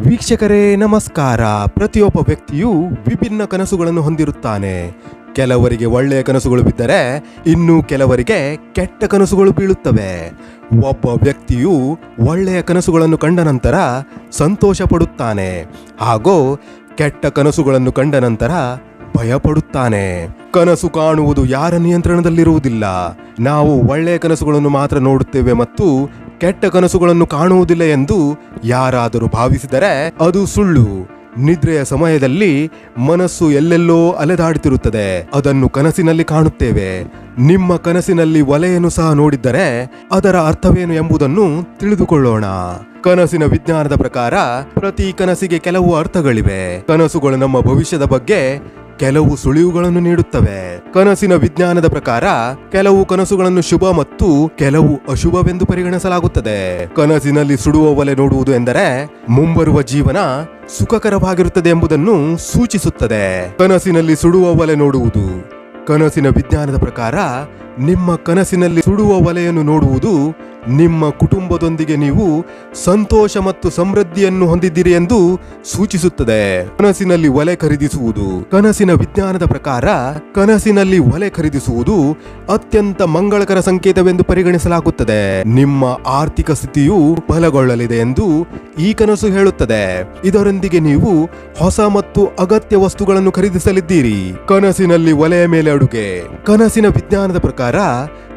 ವೀಕ್ಷಕರೇ, ನಮಸ್ಕಾರ. ಪ್ರತಿಯೊಬ್ಬ ವ್ಯಕ್ತಿಯು ವಿಭಿನ್ನ ಕನಸುಗಳನ್ನು ಹೊಂದಿರುತ್ತಾನೆ. ಕೆಲವರಿಗೆ ಒಳ್ಳೆಯ ಕನಸುಗಳು ಬಿದ್ದರೆ ಇನ್ನು ಕೆಲವರಿಗೆ ಕೆಟ್ಟ ಕನಸುಗಳು ಬೀಳುತ್ತವೆ. ಒಬ್ಬ ವ್ಯಕ್ತಿಯು ಒಳ್ಳೆಯ ಕನಸುಗಳನ್ನು ಕಂಡ ನಂತರ ಸಂತೋಷ ಪಡುತ್ತಾನೆ ಹಾಗೂ ಕೆಟ್ಟ ಕನಸುಗಳನ್ನು ಕಂಡ ನಂತರ ಭಯಪಡುತ್ತಾನೆ. ಕನಸು ಕಾಣುವುದು ಯಾರ ನಿಯಂತ್ರಣದಲ್ಲಿರುವುದಿಲ್ಲ. ನಾವು ಒಳ್ಳೆಯ ಕನಸುಗಳನ್ನು ಮಾತ್ರ ನೋಡುತ್ತೇವೆ ಮತ್ತು ಕೆಟ್ಟ ಕನಸುಗಳನ್ನು ಕಾಣುವುದಿಲ್ಲ ಎಂದು ಯಾರಾದರೂ ಭಾವಿಸಿದರೆ ಅದು ಸುಳ್ಳು. ನಿದ್ರೆಯ ಸಮಯದಲ್ಲಿ ಮನಸ್ಸು ಎಲ್ಲೆಲ್ಲೋ ಅಲೆದಾಡುತ್ತಿರುತ್ತದೆ ಅದನ್ನು ಕನಸಿನಲ್ಲಿ ಕಾಣುತ್ತೇವೆ. ನಿಮ್ಮ ಕನಸಿನಲ್ಲಿ ಒಲೆಯನ್ನು ಸಹ ನೋಡಿದ್ದರೆ ಅದರ ಅರ್ಥವೇನು ಎಂಬುದನ್ನು ತಿಳಿದುಕೊಳ್ಳೋಣ. ಕನಸಿನ ವಿಜ್ಞಾನದ ಪ್ರಕಾರ ಪ್ರತಿ ಕನಸಿಗೆ ಕೆಲವು ಅರ್ಥಗಳಿವೆ. ಕನಸುಗಳು ನಮ್ಮ ಭವಿಷ್ಯದ ಬಗ್ಗೆ ಕೆಲವು ಸುಳಿವುಗಳನ್ನು ನೀಡುತ್ತವೆ. ಕನಸಿನ ವಿಜ್ಞಾನದ ಪ್ರಕಾರ ಕೆಲವು ಕನಸುಗಳನ್ನು ಶುಭ ಮತ್ತು ಕೆಲವು ಅಶುಭವೆಂದು ಪರಿಗಣಿಸಲಾಗುತ್ತದೆ. ಕನಸಿನಲ್ಲಿ ಸುಡುವ ಒಲೆ ನೋಡುವುದು ಎಂದರೆ ಮುಂಬರುವ ಜೀವನ ಸುಖಕರವಾಗಿರುತ್ತದೆ ಎಂಬುದನ್ನು ಸೂಚಿಸುತ್ತದೆ. ಕನಸಿನಲ್ಲಿ ಸುಡುವ ಒಲೆ ನೋಡುವುದು. ಕನಸಿನ ವಿಜ್ಞಾನದ ಪ್ರಕಾರ ನಿಮ್ಮ ಕನಸಿನಲ್ಲಿ ಸುಡುವ ಒಲೆಯನ್ನು ನೋಡುವುದು ನಿಮ್ಮ ಕುಟುಂಬದೊಂದಿಗೆ ನೀವು ಸಂತೋಷ ಮತ್ತು ಸಮೃದ್ಧಿಯನ್ನು ಹೊಂದಿದ್ದೀರಿ ಎಂದು ಸೂಚಿಸುತ್ತದೆ. ಕನಸಿನಲ್ಲಿ ಒಲೆ ಖರೀದಿಸುವುದು ಕನಸಿನ ವಿಜ್ಞಾನದ ಪ್ರಕಾರ ಕನಸಿನಲ್ಲಿ ಒಲೆ ಖರೀದಿಸುವುದು ಅತ್ಯಂತ ಮಂಗಳಕರ ಸಂಕೇತವೆಂದು ಪರಿಗಣಿಸಲಾಗುತ್ತದೆ. ನಿಮ್ಮ ಆರ್ಥಿಕ ಸ್ಥಿತಿಯು ಬಲಗೊಳ್ಳಲಿದೆ ಎಂದು ಈ ಕನಸು ಹೇಳುತ್ತದೆ. ಇದರೊಂದಿಗೆ ನೀವು ಹೊಸ ಮತ್ತು ಅಗತ್ಯ ವಸ್ತುಗಳನ್ನು ಖರೀದಿಸಲಿದ್ದೀರಿ. ಕನಸಿನಲ್ಲಿ ಒಲೆಯ ಮೇಲೆ ಅಡುಗೆ ಕನಸಿನ ವಿಜ್ಞಾನದ ಪ್ರಕಾರ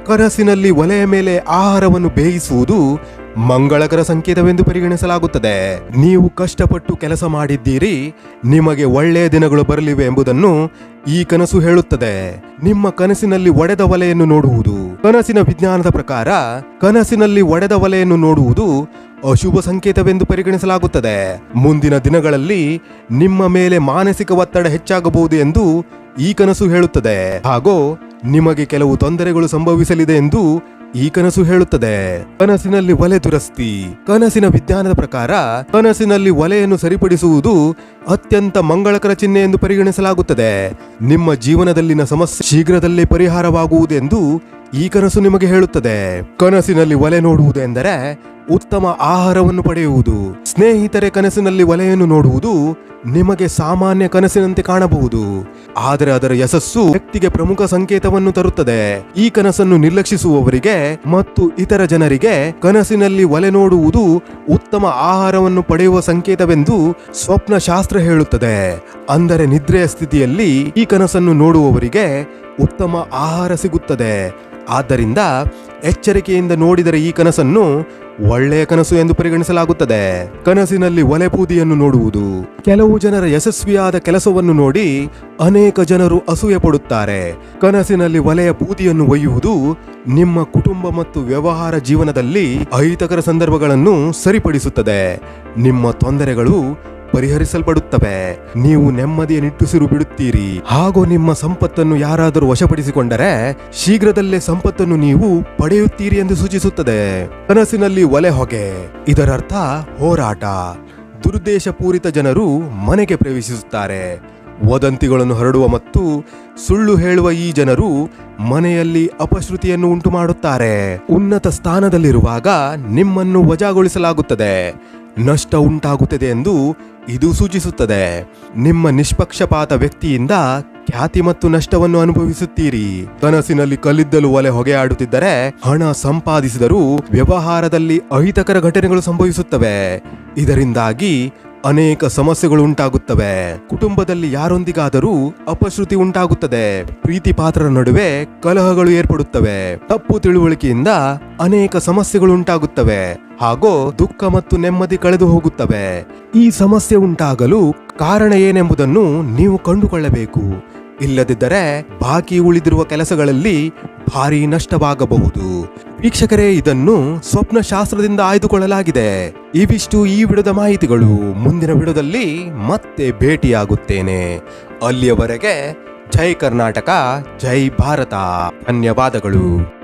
ಕನಸಿನಲ್ಲಿ ಒಲೆಯ ಮೇಲೆ ಆಹಾರವನ್ನು ಬೇಯಿಸುವುದು ಮಂಗಳಕರ ಸಂಕೇತವೆಂದು ಪರಿಗಣಿಸಲಾಗುತ್ತದೆ. ನೀವು ಕಷ್ಟಪಟ್ಟು ಕೆಲಸ ಮಾಡಿದ್ದೀರಿ, ನಿಮಗೆ ಒಳ್ಳೆಯ ದಿನಗಳು ಬರಲಿವೆ ಎಂಬುದನ್ನು ಈ ಕನಸು ಹೇಳುತ್ತದೆ. ನಿಮ್ಮ ಕನಸಿನಲ್ಲಿ ಒಡೆದ ಒಲೆಯನ್ನು ನೋಡುವುದು. ಕನಸಿನ ವಿಜ್ಞಾನದ ಪ್ರಕಾರ ಕನಸಿನಲ್ಲಿ ಒಡೆದ ಒಲೆಯನ್ನು ನೋಡುವುದು ಅಶುಭ ಸಂಕೇತವೆಂದು ಪರಿಗಣಿಸಲಾಗುತ್ತದೆ. ಮುಂದಿನ ದಿನಗಳಲ್ಲಿ ನಿಮ್ಮ ಮೇಲೆ ಮಾನಸಿಕ ಒತ್ತಡ ಹೆಚ್ಚಾಗಬಹುದು ಎಂದು ಈ ಕನಸು ಹೇಳುತ್ತದೆ. ಹಾಗೂ ನಿಮಗೆ ಕೆಲವು ತೊಂದರೆಗಳು ಸಂಭವಿಸಲಿದೆ ಎಂದು ಈ ಕನಸು ಹೇಳುತ್ತದೆ. ಕನಸಿನಲ್ಲಿ ಒಲೆ ದುರಸ್ತಿ, ಕನಸಿನ ವಿಜ್ಞಾನದ ಪ್ರಕಾರ ಕನಸಿನಲ್ಲಿ ಒಲೆಯನ್ನು ಸರಿಪಡಿಸುವುದು ಅತ್ಯಂತ ಮಂಗಳಕರ ಚಿಹ್ನೆ ಎಂದು ಪರಿಗಣಿಸಲಾಗುತ್ತದೆ. ನಿಮ್ಮ ಜೀವನದಲ್ಲಿನ ಸಮಸ್ಯೆ ಶೀಘ್ರದಲ್ಲೇ ಪರಿಹಾರವಾಗುವುದೆಂದು ಈ ಕನಸು ನಿಮಗೆ ಹೇಳುತ್ತದೆ. ಕನಸಿನಲ್ಲಿ ಒಲೆ ನೋಡುವುದೆಂದರೆ ಉತ್ತಮ ಆಹಾರವನ್ನು ಪಡೆಯುವುದು. ಸ್ನೇಹಿತರೆ, ಕನಸಿನಲ್ಲಿ ಒಲೆಯನ್ನು ನೋಡುವುದು ನಿಮಗೆ ಸಾಮಾನ್ಯ ಕನಸಿನಂತೆ ಕಾಣಬಹುದು. ಆದರೆ ಅದರ ಯಶಸ್ಸು ವ್ಯಕ್ತಿಗೆ ಪ್ರಮುಖ ಸಂಕೇತವನ್ನು ತರುತ್ತದೆ. ಈ ಕನಸನ್ನು ನಿರ್ಲಕ್ಷಿಸುವವರಿಗೆ ಮತ್ತು ಇತರ ಜನರಿಗೆ ಕನಸಿನಲ್ಲಿ ಒಲೆ ನೋಡುವುದು ಉತ್ತಮ ಆಹಾರವನ್ನು ಪಡೆಯುವ ಸಂಕೇತವೆಂದು ಸ್ವಪ್ನ ಶಾಸ್ತ್ರ ಹೇಳುತ್ತದೆ. ಅಂದರೆ ನಿದ್ರೆಯ ಸ್ಥಿತಿಯಲ್ಲಿ ಈ ಕನಸನ್ನು ನೋಡುವವರಿಗೆ ಉತ್ತಮ ಆಹಾರ ಸಿಗುತ್ತದೆ. ಆದ್ದರಿಂದ ಎಚ್ಚರಿಕೆಯಿಂದ ನೋಡಿದರೆ ಈ ಕನಸನ್ನು ಒಳ್ಳೆಯ ಕನಸು ಎಂದು ಪರಿಗಣಿಸಲಾಗುತ್ತದೆ. ಕನಸಿನಲ್ಲಿ ಒಲೆ ಬೂದಿಯನ್ನು ನೋಡುವುದು, ಕೆಲವು ಜನರ ಯಶಸ್ವಿಯಾದ ಕೆಲಸವನ್ನು ನೋಡಿ ಅನೇಕ ಜನರು ಅಸೂಯೆ ಪಡುತ್ತಾರೆ ಕನಸಿನಲ್ಲಿ ಒಲೆಯ ಬೂದಿಯನ್ನು ಒಯ್ಯುವುದು ನಿಮ್ಮ ಕುಟುಂಬ ಮತ್ತು ವ್ಯವಹಾರ ಜೀವನದಲ್ಲಿ ಅಹಿತಕರ ಸಂದರ್ಭಗಳನ್ನು ಸರಿಪಡಿಸುತ್ತದೆ. ನಿಮ್ಮ ತೊಂದರೆಗಳು ಪರಿಹರಿಸಲ್ಪಡುತ್ತವೆ. ನೀವು ನೆಮ್ಮದಿಯ ನಿಟ್ಟುಸಿರು ಬಿಡುತ್ತೀರಿ. ಹಾಗೂ ನಿಮ್ಮ ಸಂಪತ್ತನ್ನು ಯಾರಾದರೂ ವಶಪಡಿಸಿಕೊಂಡರೆ, ಶೀಘ್ರದಲ್ಲೇ ಸಂಪತ್ತನ್ನು ನೀವು ಪಡೆಯುತ್ತೀರಿ ಎಂದು ಸೂಚಿಸುತ್ತದೆ. ಕನಸಿನಲ್ಲಿ ಒಲೆ ಹೊಗೆ. ಇದರರ್ಥ, ಹೋರಾಟ. ದುರುದ್ದೇಶಪೂರಿತ ಜನರು ಮನೆಗೆ ಪ್ರವೇಶಿಸುತ್ತಾರೆ. ವದಂತಿಗಳನ್ನು ಹರಡುವ ಮತ್ತು ಸುಳ್ಳು ಹೇಳುವ ಈ ಜನರು ಮನೆಯಲ್ಲಿ ಅಪಶ್ರುತಿಯನ್ನು ಉಂಟು ಮಾಡುತ್ತಾರೆ ಉನ್ನತ ಸ್ಥಾನದಲ್ಲಿರುವಾಗ ನಿಮ್ಮನ್ನು ವಜಾಗೊಳಿಸಲಾಗುತ್ತದೆ. ನಷ್ಟ ಉಂಟಾಗುತ್ತದೆ ಎಂದು ಇದು ಸೂಚಿಸುತ್ತದೆ. ನಿಮ್ಮ ನಿಷ್ಪಕ್ಷಪಾತ ವ್ಯಕ್ತಿಯಿಂದ ಖ್ಯಾತಿ ಮತ್ತು ನಷ್ಟವನ್ನು ಅನುಭವಿಸುತ್ತೀರಿ. ಕನಸಿನಲ್ಲಿ ಕಲ್ಲಿದ್ದಲು ಒಲೆ ಹೊಗೆಯಾಡುತ್ತಿದ್ದರೆ ಹಣ ಸಂಪಾದಿಸಿದರೂ ವ್ಯವಹಾರದಲ್ಲಿ ಅಹಿತಕರ ಘಟನೆಗಳು ಸಂಭವಿಸುತ್ತವೆ. ಇದರಿಂದಾಗಿ ಅನೇಕ ಸಮಸ್ಯೆಗಳು ಉಂಟಾಗುತ್ತವೆ ಕುಟುಂಬದಲ್ಲಿ ಯಾರೊಂದಿಗಾದರೂ ಅಪಶ್ರುತಿ ಉಂಟಾಗುತ್ತದೆ. ಪ್ರೀತಿ ಪಾತ್ರರ ನಡುವೆ ಕಲಹಗಳು ಏರ್ಪಡುತ್ತವೆ. ತಪ್ಪು ತಿಳುವಳಿಕೆಯಿಂದ ಅನೇಕ ಸಮಸ್ಯೆಗಳು ಉಂಟಾಗುತ್ತವೆ ಹಾಗೂ ದುಃಖ ಮತ್ತು ನೆಮ್ಮದಿ ಕಳೆದು ಹೋಗುತ್ತವೆ. ಈ ಸಮಸ್ಯೆ ಉಂಟಾಗಲು ಕಾರಣ ಏನೆಂಬುದನ್ನು ನೀವು ಕಂಡುಕೊಳ್ಳಬೇಕು. ಇಲ್ಲದಿದ್ದರೆ ಬಾಕಿ ಉಳಿದಿರುವ ಕೆಲಸಗಳಲ್ಲಿ ಭಾರಿ ನಷ್ಟವಾಗಬಹುದು. ವೀಕ್ಷಕರೇ, ಇದನ್ನು ಸ್ವಪ್ನ ಶಾಸ್ತ್ರದಿಂದ ಆಯ್ದುಕೊಳ್ಳಲಾಗಿದೆ. ಇವಿಷ್ಟು ಈ ವಿಡದ ಮಾಹಿತಿಗಳು. ಮುಂದಿನ ವಿಡದಲ್ಲಿ ಮತ್ತೆ ಭೇಟಿಯಾಗುತ್ತೇನೆ. ಅಲ್ಲಿಯವರೆಗೆ ಜೈ ಕರ್ನಾಟಕ, ಜೈ ಭಾರತ. ಧನ್ಯವಾದಗಳು.